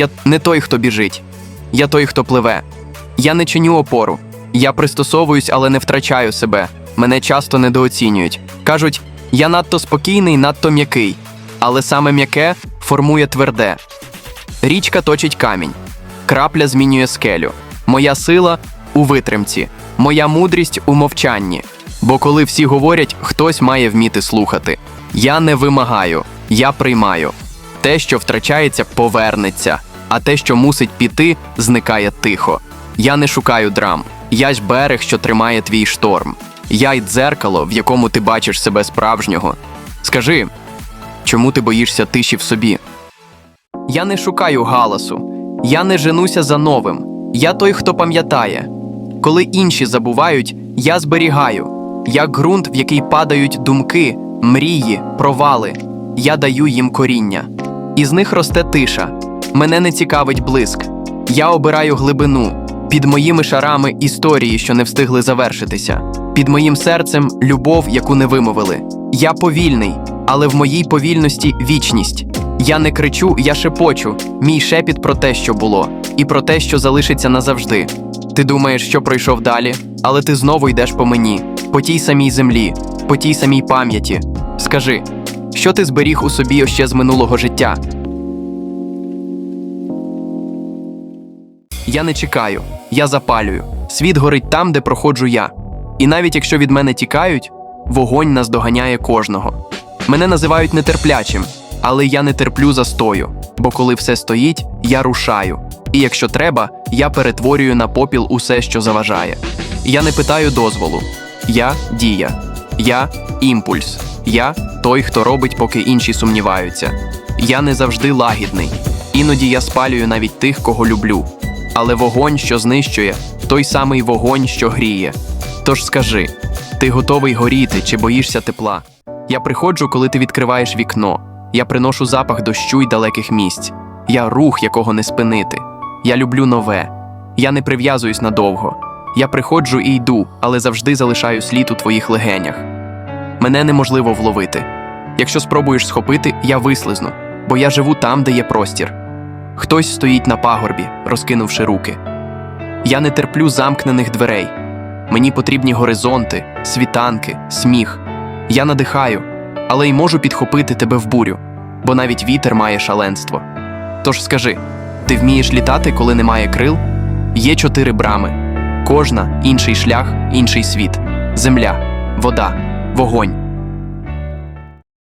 Я не той, хто біжить. Я той, хто пливе. Я не чиню опору. Я пристосовуюсь, але не втрачаю себе. Мене часто недооцінюють. Кажуть, я надто спокійний, надто м'який. Але саме м'яке формує тверде. Річка точить камінь, крапля змінює скелю. Моя сила у витримці, моя мудрість у мовчанні. Бо коли всі говорять, хтось має вміти слухати. Я не вимагаю, я приймаю. Те, що втрачається, повернеться, а те, що мусить піти, зникає тихо. Я не шукаю драм. Я ж берег, що тримає твій шторм. Я й дзеркало, в якому ти бачиш себе справжнього. Скажи, чому ти боїшся тиші в собі? Я не шукаю галасу, я не женуся за новим. Я той, хто пам'ятає. Коли інші забувають, я зберігаю. Я ґрунт, в який падають думки, мрії, провали. Я даю їм коріння. Із них росте тиша. Мене не цікавить блиск. Я обираю глибину. Під моїми шарами історії, що не встигли завершитися. Під моїм серцем любов, яку не вимовили. Я повільний, але в моїй повільності вічність. Я не кричу, я шепочу. Мій шепіт про те, що було, і про те, що залишиться назавжди. Ти думаєш, що пройшов далі, але ти знову йдеш по мені, по тій самій землі, по тій самій пам'яті. Скажи, що ти зберіг у собі ще з минулого життя? Я не чекаю, я запалюю. Світ горить там, де проходжу я. І навіть якщо від мене тікають, вогонь наздоганяє кожного. Мене називають нетерплячим, але я не терплю застою, бо коли все стоїть, я рушаю. І якщо треба, я перетворюю на попіл усе, що заважає. Я не питаю дозволу. Я дія. Я імпульс. Я той, хто робить, поки інші сумніваються. Я не завжди лагідний. Іноді я спалюю навіть тих, кого люблю. Але вогонь, що знищує, той самий вогонь, що гріє. Тож скажи, ти готовий горіти чи боїшся тепла? Я приходжу, коли ти відкриваєш вікно. Я приношу запах дощу й далеких місць. Я рух, якого не спинити. Я люблю нове. Я не прив'язуюсь надовго. Я приходжу і йду, але завжди залишаю слід у твоїх легенях. Мене неможливо вловити. Якщо спробуєш схопити, я вислизну, бо я живу там, де є простір. Хтось стоїть на пагорбі, розкинувши руки. Я не терплю замкнених дверей. Мені потрібні горизонти, світанки, сміх. Я надихаю, але й можу підхопити тебе в бурю, бо навіть вітер має шаленство. Тож скажи, ти вмієш літати, коли немає крил? Є чотири брами. Кожна інший шлях, інший світ, земля, вода, вогонь.